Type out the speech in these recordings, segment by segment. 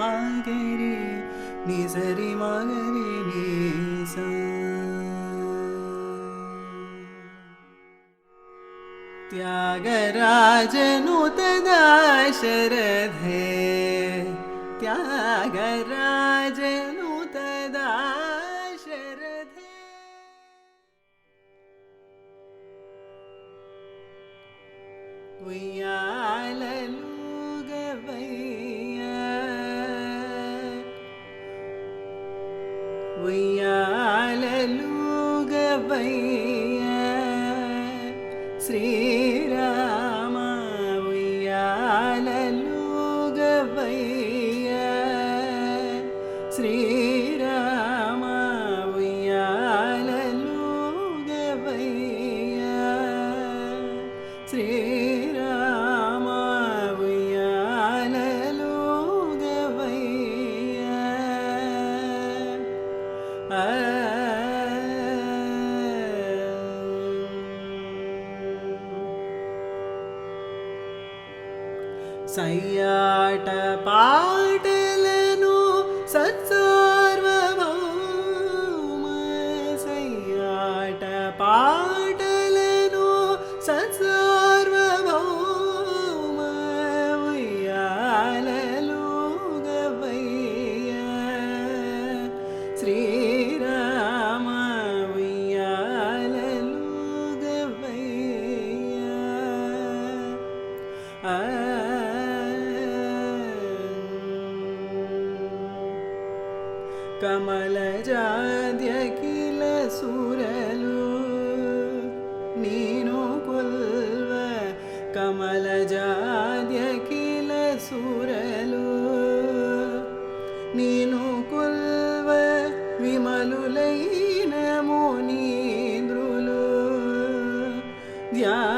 रे नी सरी मागरे नी सा त्यागराजनुतदाशरथे त्यागराजनुतदाशरथे वैया ఉయ్యాలూగవయ్య శ్రీరామ ఉయ్యాలూగవయ్య శ్రీరామ ఉయ్యాలూగవయ్య శ్రీ சையாட்ட பாட்டு ಕಮಲಜಾದ್ಯಖಿಲ ಸುರಲು ನೀನು ಕೊಲ್ವ ಕಮಲಜಾದ್ಯಖಿಲ ಸುರಲು ನೀನು ಕೊಲ್ವ ವಿಮಲುಲೈನ ಮುನೀಂದ್ರುಲು ಧ್ಯಾನ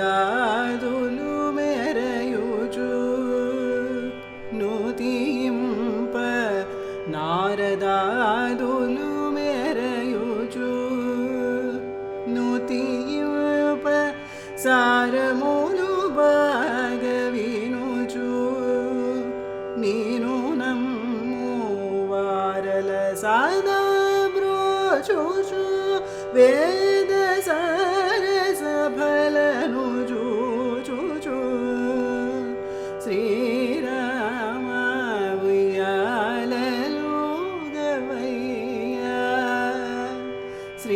നാരദാതുലു മെരയുജു നൊതിയിംപ നാരദാതുലു മെരയുജു നൊതിയിംപ സാരമുലു ഭാഗവിനുജു നീനു നമ്മു വാരല സദാ ബ്രോജുജു വേ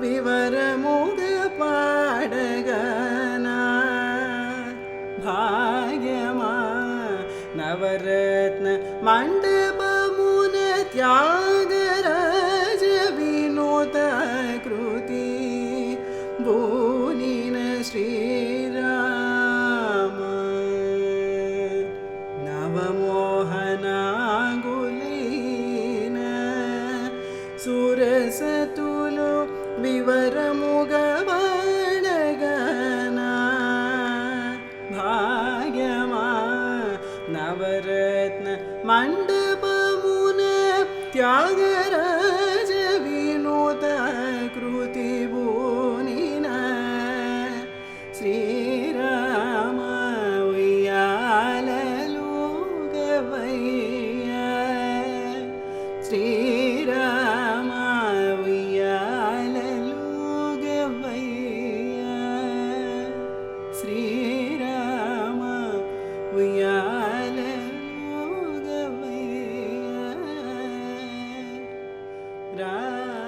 विवरमुदपाडगन भाग्यमा नवरत्न मण्डपमुन त्याग राज विनोद कृति। बुनि न श्रीरम विवरमुगणगन भाग्यमा नवरत्न मण्डपमुन त्याग down.